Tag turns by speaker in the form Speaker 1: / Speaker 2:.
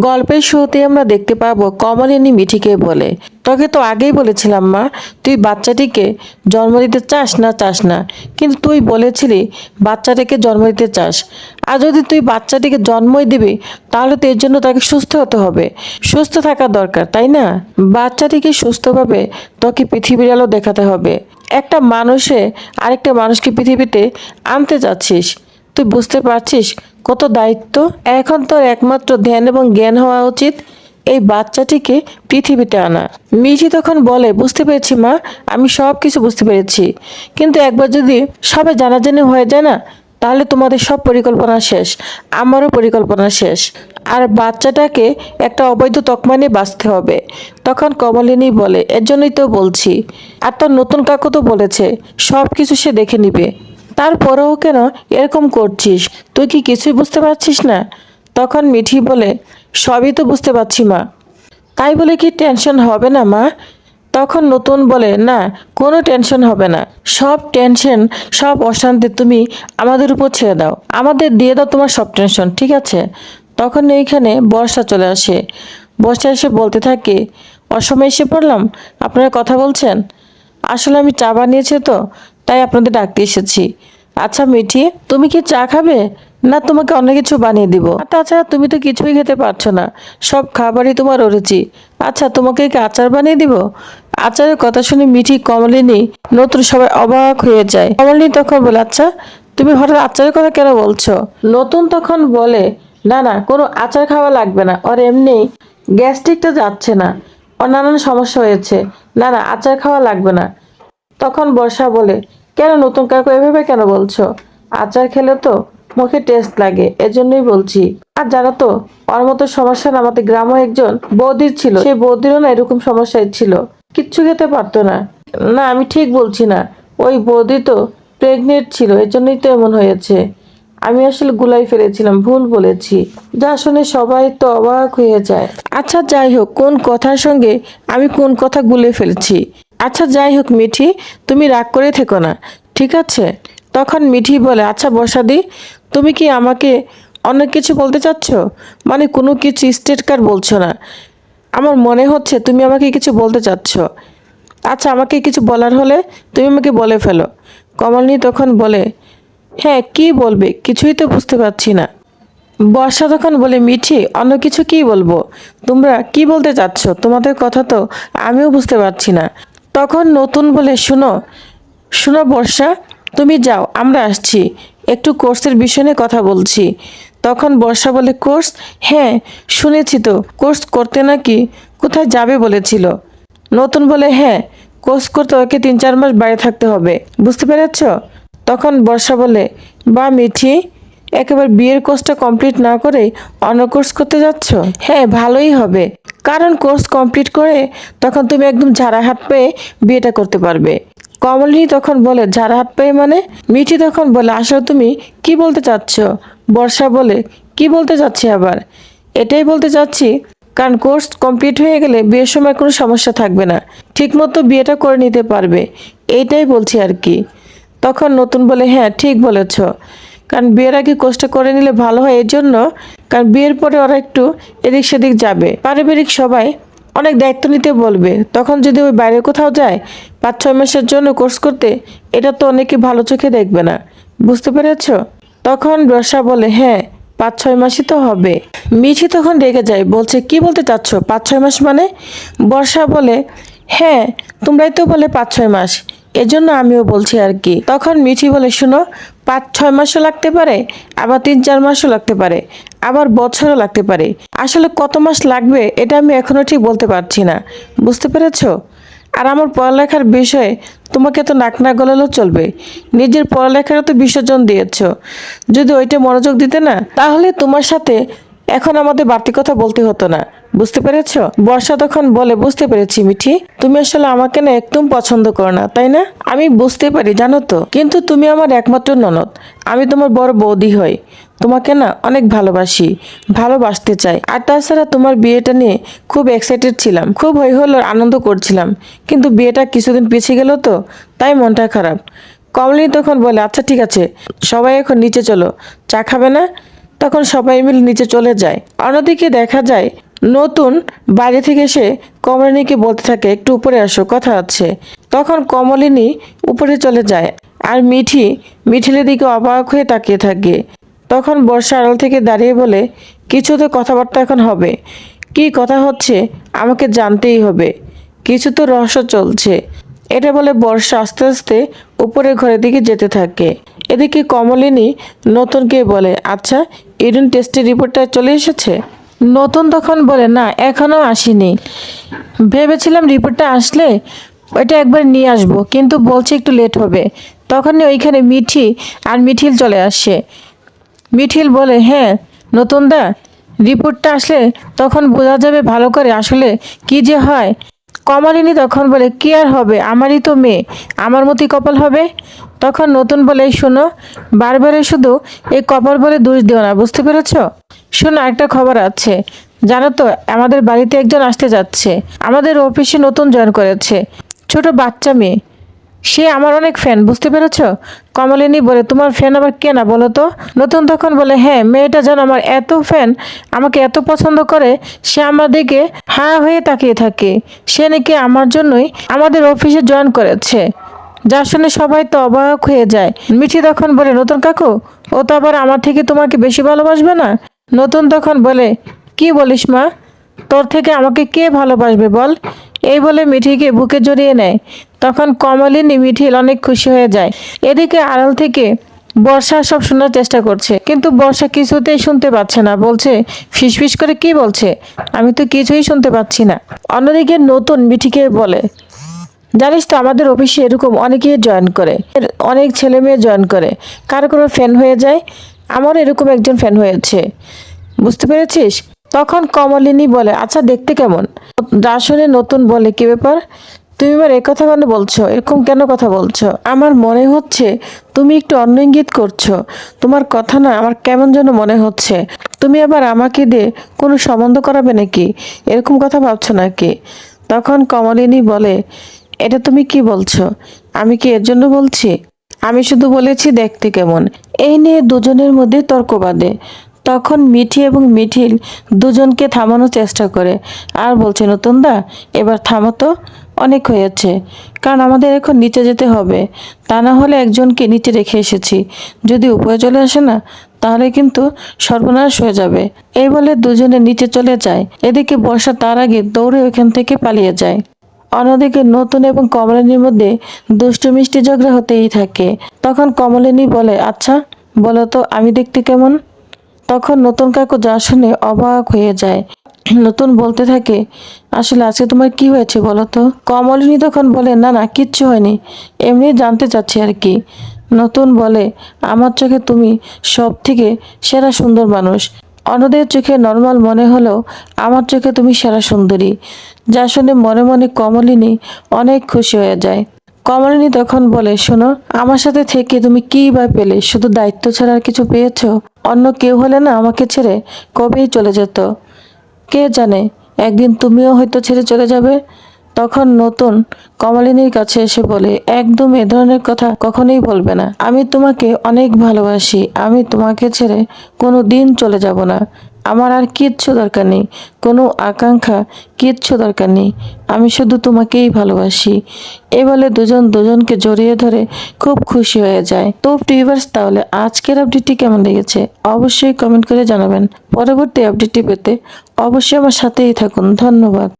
Speaker 1: গল্পের শুরুতে আমরা দেখতে পাবো কমলিনী মিঠিকে বলে। তোকে তো আগেই বলেছিলাম মা, তুই বাচ্চাটিকে জন্ম দিতে চাস না চাস না। কিন্তু তুই বলেছিলি বাচ্চাটাকে জন্ম দিতে চাস। আর যদি তুই বাচ্চাটিকে জন্মই দিবি, তাহলে তো এর জন্য তাকে সুস্থ হতে হবে। সুস্থ থাকা দরকার, তাই না? বাচ্চাটিকে সুস্থভাবে তোকে পৃথিবীর আলো দেখাতে হবে। একটা মানুষে আরেকটা মানুষকে পৃথিবীতে আনতে যাচ্ছিস। তুই বুঝতে পারছিস কত দায়িত্ব? এখন তোর একমাত্র ধ্যান এবং জ্ঞান হওয়া উচিত এই বাচ্চাটিকে পৃথিবীতে আনা। মিঠি তখন বলে, বুঝতে পেরেছি মা, আমি সব কিছু বুঝতে পেরেছি। কিন্তু একবার যদি সবাই জানাজানি হয়ে যায় না, তাহলে তোমাদের সব পরিকল্পনা শেষ, আমারও পরিকল্পনা শেষ। আর বাচ্চাটাকে একটা অবৈধ তকমা নিয়ে বাঁচতে হবে। তখন কমলিনী বলে, এর জন্যই তো বলছি। আর তার নতুন কাকু তো বলেছে সব কিছু সে দেখে নিবে। তারপরেও কেন এরকম করছিস? তুই কি কিছুই বুঝতে পারছিস না? তখন মিঠি বলে, সবই তো বুঝতে পারছি, মা। তাই বলে কি টেনশন হবে না, মা? তখন নতুন বলে, না, কোনো টেনশন হবে না। সব টেনশন, সব অশান্তি তুমি আমাদের উপর ছেড়ে দাও। আমাদের দিয়ে দাও তোমার সব টেনশন, ঠিক আছে? তখন এইখানে বর্ষা চলে আসে। বর্ষা এসে বলতে থাকে, অসময়ে এসে পড়লাম? আপনারা কথা বলছেন? আসলে আমি চা বানিয়েছি তো। তাই আপনাদের ডাকতে এসেছি। আচ্ছা মিঠি, তুমি কি চা খাবে? না, তোমাকে অন্য কিছু বানিয়ে দিব। তাছাড়া তুমি তো কিছুই খেতে পারছ না। সব খাবারই তোমার অরুচি। আচ্ছা তোমাকে কি আচার বানিয়ে দিব? আচারের কথা শুনে মিঠি কমলিনী নতুন সবাই অবাক হয়ে যায়। কমলিনী তখন বলে আচ্ছা তুমি হঠাৎ আচারের কথা কেন বলছো? নতুন তখন বলে, না না, কোনো আচার খাওয়া লাগবে না। আর এমনি গ্যাস্ট্রিকটা যাচ্ছে না। ওর নানান সমস্যা হয়েছে। না না, আচার খাওয়া লাগবে না। তখন বর্ষা বলে, কেন নতুন কাকু এভাবে কেন বলছো? আচার খেলে তো মুখে টেস্ট লাগে, এজন্যই বলছি। আর জানো তো, ওর মতো সমস্যা না, আমাদের গ্রামে একজন বৌদির ছিল, সেই বৌদিরও না এরকম সমস্যায় ছিল। কিচ্ছু খেতে পারতো না। না, আমি ঠিক বলছি না, ওই বৌদি তো প্রেগনেন্ট ছিল, এজন্যই তো এমন হয়েছে। আমি আসলে গুলাই ফেলেছিলাম, ভুল বলেছি। যা শুনে সবাই তো অবাক হয়ে যায়। আচ্ছা যাই হোক, কোন কথার সঙ্গে আমি কোন কথা গুলে ফেলছি? আচ্ছা যাই হোক মিঠি, তুমি রাগ করে থেকো না, ঠিক আছে? তখন মিঠি বলে আচ্ছা বসাদি তুমি কি আমাকে অনেক কিছু বলতে চাচ্ছ? মানে কোনো কিছু স্টেট কার বলছো না। আমার মনে হচ্ছে তুমি আমাকে কিছু বলতে চাচ্ছ। আচ্ছা আমাকে কিছু বলার হলে তুমি আমাকে বলে ফেলো। কমলনি তখন বলে হ্যাঁ কি বলবে? কিছুই তো বুঝতে পারছি না। বর্ষা তখন বলে, মিঠি, অন্য কিছু কি বলব? তোমরা কি বলতে চাচ্ছ? তোমাদের কথা তো আমিও বুঝতে পারছি না। তখন নতুন বলে, শুনো শুনো বর্ষা, তুমি যাও, আমরা আসছি। একটু কোর্সের বিষয় নিয়ে কথা বলছি। তখন বর্ষা বলে, কোর্স? হ্যাঁ শুনেছি তো, কোর্স করতে নাকি কোথায় যাবে? বলেছিল। নতুন বলে হ্যাঁ কোর্স করতে ওকে তিন চার মাস বাইরে থাকতে হবে, বুঝতে পেরেছ? তখন বর্ষা বলে, বা মিঠি, একেবারে বিয়ের কোর্সটা কমপ্লিট না করে অন্য কোর্স করতে যাচ্ছ? হ্যাঁ ভালোই হবে। কারণ কোর্স কমপ্লিট করে তখন তুমি একদম ঝাড়া হাত পেয়ে বিয়েটা করতে পারবে। কমলিনী তখন বলে, ঝাড়া হাত পেয়ে মানে? মিঠি তখন বলে, আসলে তুমি কি বলতে চাচ্ছ? বর্ষা বলে, কি বলতে চাচ্ছি আবার? এটাই বলতে চাচ্ছি, কারণ কোর্স কমপ্লিট হয়ে গেলে বিয়ের সময় কোনো সমস্যা থাকবে না। ঠিকমতো বিয়েটা করে নিতে পারবে। এইটাই বলছি আর কি। তখন নতুন বলে হ্যাঁ ঠিক বলেছ। কারণ বিয়ের আগে কোর্সটা করে নিলে ভালো হয়। এর জন্য কারণ বিয়ের পরে ওরা একটু এদিক সেদিক যাবে। পারিবারিক সবাই অনেক দায়িত্ব নিতে বলবে। তখন যদি ওই বাইরে কোথাও যায়, পাঁচ, ছয় মাসের জন্য কোর্স করতে, এটা তো অনেকে ভালো চোখে দেখবে না। বুঝতে পেরেছ? তখন বর্ষা বলে হ্যাঁ পাঁচ, ছয় মাসই তো হবে। মিঠি তখন রেগে যায়, বলছে, কি বলতে চাচ্ছ? পাঁচ, ছয় মাস মানে? বর্ষা বলে হ্যাঁ তোমরাই তো বলে পাঁচ, ছয় মাস। এজন্য আমিও বলছি আর কি। তখন মিঠি বলে, শুনো, পাঁচ, ছয় মাসও লাগতে পারে, আবার তিন, চার মাসও লাগতে পারে, আবার বছরও লাগতে পারে। আসলে কত মাস লাগবে এটা আমি এখনও ঠিক বলতে পারছি না। বুঝতে পেরেছ? আর আমার পড়ালেখার বিষয়ে তোমাকে তো নাক না গলালেও চলবে। নিজের পড়ালেখারও তো বিসর্জন দিয়েছ। যদি ওইটা মনোযোগ দিতে না, তাহলে তোমার সাথে এখন আমাদের বাড়তি কথা বলতে হতো না। বুঝতে পেরেছ? বর্ষা তখন বলে, বুঝতে পেরেছি, মিঠি। তুমি আসলে আমাকে না একদম পছন্দ করো না, তাই না? আমি বুঝতে পারি, জানো তো। কিন্তু তুমি আমার একমাত্র ননদ। আমি তোমার বড় বৌদি হই। তোমাকে না অনেক ভালোবাসি, ভালোবাসতে চাই। আর তাছাড়া তোমার বিয়েটা নিয়ে খুব এক্সাইটেড ছিলাম। খুব হই হলো আনন্দ করছিলাম। কিন্তু বিয়েটা কিছুদিন পিছিয়ে গেল তো, তাই মনটা খারাপ। কমলিনী তখন বলে আচ্ছা ঠিক আছে। সবাই এখন নিচে চলো। চা খাবে না? তখন সবাই মিলে নিচে চলে যায়। অন্যদিকে দেখা যায়, নতুন বাইরে থেকে এসে কমলিনীকে বলতে থাকে, একটু উপরে আসো, কথা আছে। তখন কমলিনী উপরে চলে যায় আর মিঠি, মিঠিলের দিকে অবাক হয়ে তাকিয়ে থাকে। তখন বর্ষা আড়াল থেকে দাঁড়িয়ে বলে, কিছু তো কথাবার্তা এখন হবে। কি কথা হচ্ছে আমাকে জানতেই হবে। কিছু তো রহস্য চলছে। এটা বলে বর্ষা আস্তে আস্তে উপরে ঘরের দিকে যেতে থাকে। এদিকে কমলিনী নতুনকে বলে আচ্ছা ইউরিন টেস্টের রিপোর্টটা চলে এসেছে? নতুন তখন বলে, না এখনও আসেনি। ভেবেছিলাম রিপোর্টটা আসলে ওইটা একবার নিয়ে আসব, কিন্তু বলছে একটু লেট হবে। তখনই ওইখানে মিঠি আর মিঠিল চলে আসে। মিঠিল বলে হ্যাঁ নতুন দা রিপোর্টটা আসলে তখন বোঝা যাবে ভালো করে আসলে কি যে হয়। কমলিনী তখন বলে, কি আর হবে? আমারই তো মেয়ে। আমার মতোই কপাল হবে? তখন নতুন বলে, শোনো, বারবারে শুধু এই কপাল বলে দোষ দিও না, বুঝতে পেরেছ? শোনো, একটা খবর আছে। জানো তো, আমাদের বাড়িতে একজন আসতে যাচ্ছে। আমাদের অফিসে নতুন জয়েন করেছে। ছোট বাচ্চা মেয়ে। সে আমার অনেক ফ্যান বুঝতে পেরেছ? কমলিনী বলে, তোমার ফ্যান আবার কে না বলো তো? নতুন তখন বলে হ্যাঁ মেয়েটা যেন আমার এত ফ্যান আমাকে এত পছন্দ করে, সে আমার দিকে হা হয়ে তাকিয়ে থাকে। সে নাকি আমার জন্যই আমাদের অফিসে জয়েন করেছে। যার শুনে সবাই তো অবাক হয়ে যায়। মিঠি তখন বলে, নতুন কাকু, ও তো আবার আমার থেকে তোমাকে বেশি ভালোবাসবে না? নতুন তখন বলে, কি বলিস মা? তোর থেকে আমাকে কে ভালোবাসবে বল? এই বলে মিঠিকে বুকে জড়িয়ে নেয়। তখন কমলিনী মিঠিল অনেক খুশি হয়ে যায়। এদিকে আড়াল থেকে বর্ষা সব শোনার চেষ্টা করছে। কিন্তু বর্ষা কিছুতেই শুনতে পাচ্ছে না। বলছে, ফিসফিস করে কি বলছে? আমি তো কিছুই শুনতে পাচ্ছি না। অন্যদিকে নতুন মিঠিকে বলে, জানিস তো, আমাদের অফিসে এরকম অনেকেই জয়েন করে। অনেক ছেলে মেয়ে জয়েন করে। কারও কোনো ফ্যান হয়ে যায়? আমার এরকম একজন ফ্যান হয়েছে। বুঝতে পেরেছিস? তখন কমলিনী বলে আচ্ছা দেখতে কেমন? যা শুনে নতুন বলে, কি ব্যাপার? তুমি এবার কথা কেন বলছো? এরকম কেন কথা বলছো? আমার মনে হচ্ছে তুমি একটু অন্য ইঙ্গিত করছ। তোমার কথা না আমার কেমন যেন মনে হচ্ছে। তুমি আবার আমাকে দিয়ে কোনো সম্বন্ধ করাবে নাকি? এরকম কথা ভাবছ নাকি? তখন কমলিনী বলে, এটা তুমি কি বলছো? আমি কি এর জন্য বলছি? আমি শুধু বলেছি দেখতে কেমন। এই নিয়ে দুজনের মধ্যে তর্ক বাঁধে। তখন মিঠি এবং মিঠিল দুজনকে থামানোর চেষ্টা করে। আর বলছে, নতুন দা, এবার থামো তো, অনেক হয়েছে। কারণ আমাদের এখন নিচে যেতে হবে। তা না হলে একজনকে নিচে রেখে এসেছি। যদি উপরে চলে আসে না, তাহলে কিন্তু সর্বনাশ হয়ে যাবে। এই বলে দুজনে নিচে চলে যায়। এদিকে বর্ষা তার আগে দৌড়ে ওইখান থেকে পালিয়ে যায়। অন্যদিকে নতুন এবং কমলিনীর মধ্যে দুষ্টু মিষ্টি ঝগড়া হতেই থাকে। তখন কমলিনী বলে আচ্ছা বলো তো, আমি দেখতে কেমন? তখন নতুন কাকু যা শুনে অবাক হয়ে যায়। নতুন বলতে থাকে, আসলে আজকে তোমার কি হয়েছে বলো তো? কমলিনী তখন বলে, না না, কিচ্ছু হয়নি। এমনি জানতে চাচ্ছি আর কি। নতুন বলে, আমার চোখে তুমি সব থেকে সেরা সুন্দর মানুষ। অন্যদের চোখে নর্মাল মনে হলেও আমার চোখে তুমি সেরা সুন্দরী। যা শুনে মনে মনে কমলিনী অনেক খুশি হয়ে যায়। কমলিনী তখন বলে, শোনো, আমার সাথে থেকে তুমি কী বা পেলে? শুধু দায়িত্ব ছাড়া আর কিছু পেয়েছ? অন্য কেউ হলে না আমাকে ছেড়ে কবেই চলে যেত? কে জানে, একদিন তুমিও হয়তো ছেড়ে চলে যাবে? তখন নতুন কমলিনীর কাছে এসে বলে, একদম এ ধরনের কথা কখনোই বলবে না। আমি তোমাকে অনেক ভালোবাসি। আমি তোমাকে ছেড়ে কোনো দিন চলে যাব না। আমার আর কিচ্ছু দরকার নেই। কোনো আকাঙ্ক্ষা কিচ্ছু দরকার নেই। আমি শুধু তোমাকেই ভালোবাসি। এ বলে দুজন দুজনকে জড়িয়ে ধরে খুব খুশি হয়ে যায়। তো টিভার্স তাহলে আজকের আপডেটটি কেমন লেগেছে? অবশ্যই কমেন্ট করে জানাবেন। পরবর্তী আপডেটটি পেতে অবশ্যই আমার সাথেই থাকুন। ধন্যবাদ।